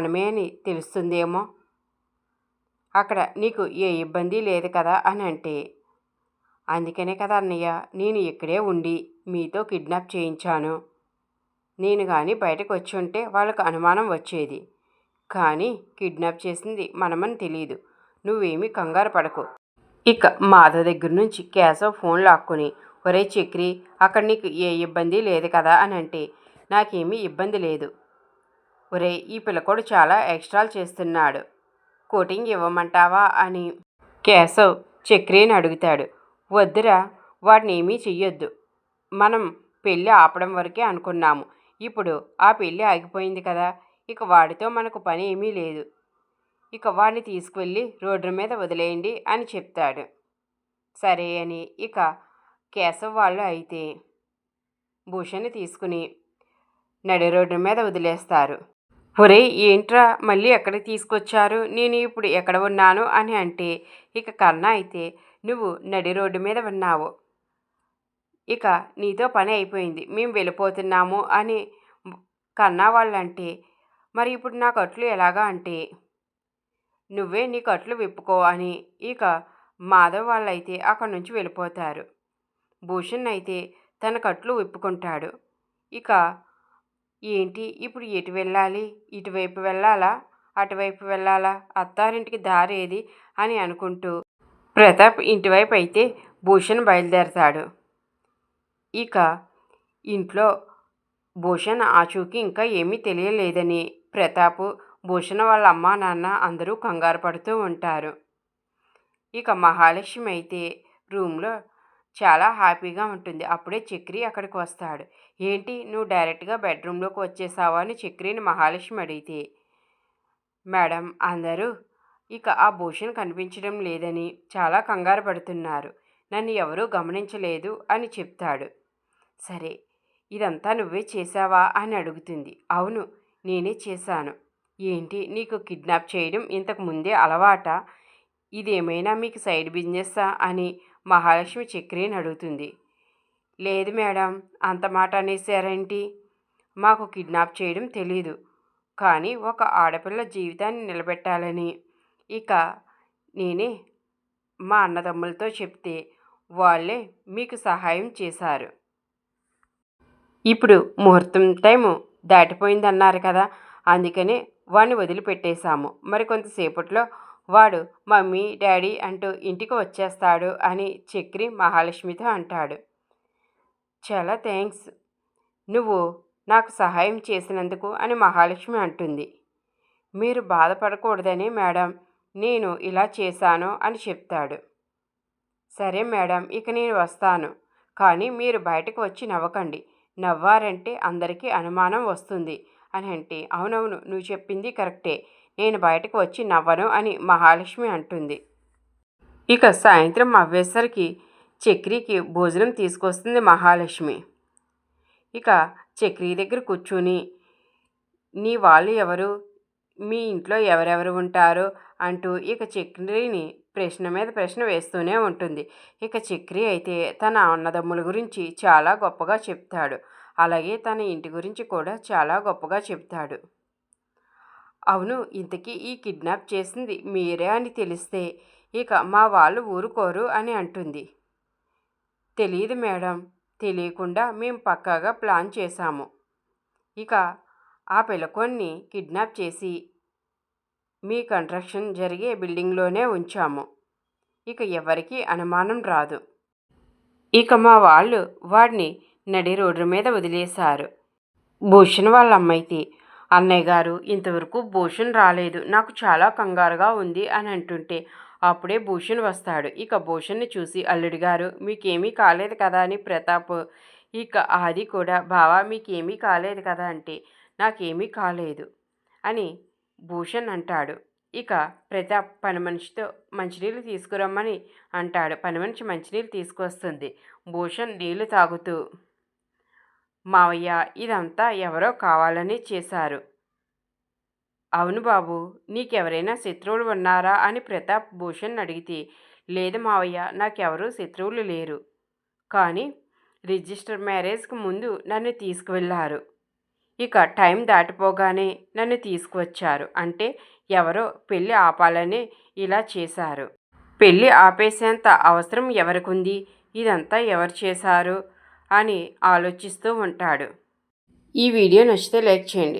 మనమే అని తెలుస్తుందేమో. అక్కడ నీకు ఏ ఇబ్బంది లేదు కదా అని అంటే అందుకనే కదా అన్నయ్య నేను ఇక్కడే ఉండి మీతో కిడ్నాప్ చేయించాను. నేను కానీ బయటకు వచ్చి ఉంటే వాళ్ళకు అనుమానం వచ్చేది. కానీ కిడ్నాప్ చేసింది మనమని తెలియదు నువ్వేమీ కంగారు పడకు. ఇక మాధవ్ దగ్గర నుంచి కేశవ్ ఫోన్ లాక్కుని ఒరే చక్రి అక్కడ నీకు ఏ ఇబ్బంది లేదు కదా అని అంటే నాకేమీ ఇబ్బంది లేదు. ఒరే ఈ పిల్లకోడు చాలా ఎక్స్ట్రాలు చేస్తున్నాడు. కోటింగ్ ఇవ్వమంటావా అని కేశవ్ చక్రిని అడుగుతాడు. వద్దురా వాడిని ఏమీ చెయ్యొద్దు. మనం పెళ్ళి ఆపడం వరకే అనుకున్నాము. ఇప్పుడు ఆ పెళ్ళి ఆగిపోయింది కదా ఇక వాడితో మనకు పని ఏమీ లేదు. ఇక వాడిని తీసుకువెళ్ళి రోడ్డు మీద వదిలేయండి అని చెప్తాడు. సరే అని ఇక కేశవ్ వాళ్ళు అయితే భూషణ్ని తీసుకుని నడి రోడ్డు మీద వదిలేస్తారు. ఒరే ఏంట్రా మళ్ళీ ఎక్కడికి తీసుకొచ్చారు? నేను ఇప్పుడు ఎక్కడ ఉన్నాను అని అంటే ఇక కర్ణ అయితే నువ్వు నడి రోడ్డు మీద ఉన్నావు. ఇక నీతో పని అయిపోయింది. మేము వెళ్ళిపోతున్నాము అని కన్నా వాళ్ళంటే మరి ఇప్పుడు నా కట్లు ఎలాగా అంటే? నువ్వే నీ కట్లు విప్పుకో అని ఇక మాధవ్ వాళ్ళైతే అక్కడి నుంచి వెళ్ళిపోతారు. భూషణ్ అయితే తన కట్లు విప్పుకుంటాడు. ఇక ఏంటి? ఇప్పుడు ఎటు వెళ్ళాలి? ఇటువైపు వెళ్ళాలా? అటువైపు వెళ్ళాలా? అత్తారింటికి దారి ఏది? అని అనుకుంటూ ప్రతాప్ ఇంటివైపు అయితే భూషణ్ బయలుదేరతాడు. ఇక ఇంట్లో భూషణ్ ఆచూకి ఇంకా ఏమీ తెలియలేదని ప్రతాప్ భూషణ్ వాళ్ళ అమ్మా నాన్న అందరూ కంగారు పడుతూ ఉంటారు. ఇక మహాలక్ష్మి అయితే రూమ్లో చాలా హ్యాపీగా ఉంటుంది. అప్పుడే చక్రి అక్కడికి వస్తాడు. ఏంటి? నువ్వు డైరెక్ట్గా బెడ్రూమ్లోకి వచ్చేసావా? అని చక్రిని మహాలక్ష్మి అడిగితే. మేడం అందరూ ఇక ఆ భూషణ్ కనిపించడం లేదని చాలా కంగారు పడుతున్నారు. నన్ను ఎవరూ గమనించలేదు అని చెప్తాడు. సరే ఇదంతా నువ్వే చేశావా అని అడుగుతుంది. అవును నేనే చేశాను. ఏంటి? నీకు కిడ్నాప్ చేయడం ఇంతకు ముందే అలవాట? ఇదేమైనా మీకు సైడ్ బిజినెస్సా? అని మహాలక్ష్మి చక్రిని అడుగుతుంది. లేదు మేడం అంత మాట అనేసారేంటి? మాకు కిడ్నాప్ చేయడం తెలీదు. కానీ ఒక ఆడపిల్ల జీవితాన్ని నిలబెట్టాలని. ఇక నేనే మా అన్నదమ్ములతో చెప్తే వాళ్ళే మీకు సహాయం చేశారు. ఇప్పుడు ముహూర్తం టైము దాటిపోయిందన్నారు కదా అందుకనే వాడిని వదిలిపెట్టేశాము. మరి కొంతసేపట్లో వాడు మమ్మీ డాడీ అంటూ ఇంటికి వచ్చేస్తాడు అని చక్రి మహాలక్ష్మితో అంటాడు. చాలా థ్యాంక్స్ నువ్వు నాకు సహాయం చేసినందుకు అని మహాలక్ష్మి అంటుంది. మీరు బాధపడకూడదని మేడం. నేను ఇలా చేశాను అని చెప్తాడు. సరే మేడం. ఇక నేను వస్తాను. కానీ మీరు బయటకు వచ్చి నవ్వకండి. నవ్వారంటే అందరికీ అనుమానం వస్తుంది అని అంటే అవునవును. నువ్వు చెప్పింది కరెక్టే. నేను బయటకు వచ్చి నవ్వను అని మహాలక్ష్మి అంటుంది. ఇక సాయంత్రం అవ్వేసరికి చక్రికి భోజనం తీసుకొస్తుంది మహాలక్ష్మి. ఇక చక్రి దగ్గర కూర్చుని నీ వాళ్ళు ఎవరు? మీ ఇంట్లో ఎవరెవరు ఉంటారు? అంటూ ఇక చక్రిని ప్రశ్న మీద ప్రశ్న వేస్తూనే ఉంటుంది. ఇక చక్రి అయితే తన అన్నదమ్ముల గురించి చాలా గొప్పగా చెప్తాడు. అలాగే తన ఇంటి గురించి కూడా చాలా గొప్పగా చెప్తాడు. అవును ఇంతకీ ఈ కిడ్నాప్ చేసింది మీరే అని తెలిస్తే ఇక మా వాళ్ళు ఊరుకోరు అని అంటుంది. తెలియదు మేడం తెలియకుండా మేము పక్కాగా ప్లాన్ చేశాము. ఇక ఆ పిలకొన్ని కిడ్నాప్ చేసి మీ కన్స్ట్రక్షన్ జరిగే బిల్డింగ్లోనే ఉంచాము. ఇక ఎవరికీ అనుమానం రాదు. ఇక మా వాళ్ళు వాడిని నడి రోడ్డు మీద వదిలేశారు. భూషణ్ వాళ్ళ అమ్మాయితే అన్నయ్య గారు ఇంతవరకు భూషణ్ రాలేదు. నాకు చాలా కంగారుగా ఉంది అని అంటుంటే అప్పుడే భూషణ్ వస్తాడు. ఇక భూషణ్ని చూసి అల్లుడి గారు మీకేమీ కాలేదు కదా అని ప్రతాప్ ఇక ఆది కూడా బావా మీకేమీ కాలేదు కదా అంటే నాకేమీ కాలేదు అని భూషణ్ అంటాడు. ఇక ప్రతాప్ పని మనిషితో మంచినీళ్ళు తీసుకురమ్మని అంటాడు. పని మనిషి మంచినీళ్ళు తీసుకొస్తుంది భూషణ్ నీళ్ళు తాగుతూ మావయ్య ఇదంతా ఎవరో కావాలని చేశారు. అవును బాబు నీకెవరైనా శత్రువులు ఉన్నారా అని ప్రతాప్ భూషణ్ అడిగితే లేదు మావయ్య నాకెవరూ శత్రువులు లేరు. కానీ రిజిస్టర్ మ్యారేజ్కి ముందు నన్ను తీసుకువెళ్ళారు. ఇక టైం దాటిపోగానే నన్ను తీసుకువచ్చారు. అంటే ఎవరో పెళ్ళి ఆపాలని ఇలా చేశారు. పెళ్ళి ఆపేసేంత అవసరం ఎవరికుంది? ఇదంతా ఎవరు చేశారు? అని ఆలోచిస్తూ ఉంటాడు. ఈ వీడియో నచ్చితే లైక్ చేయండి.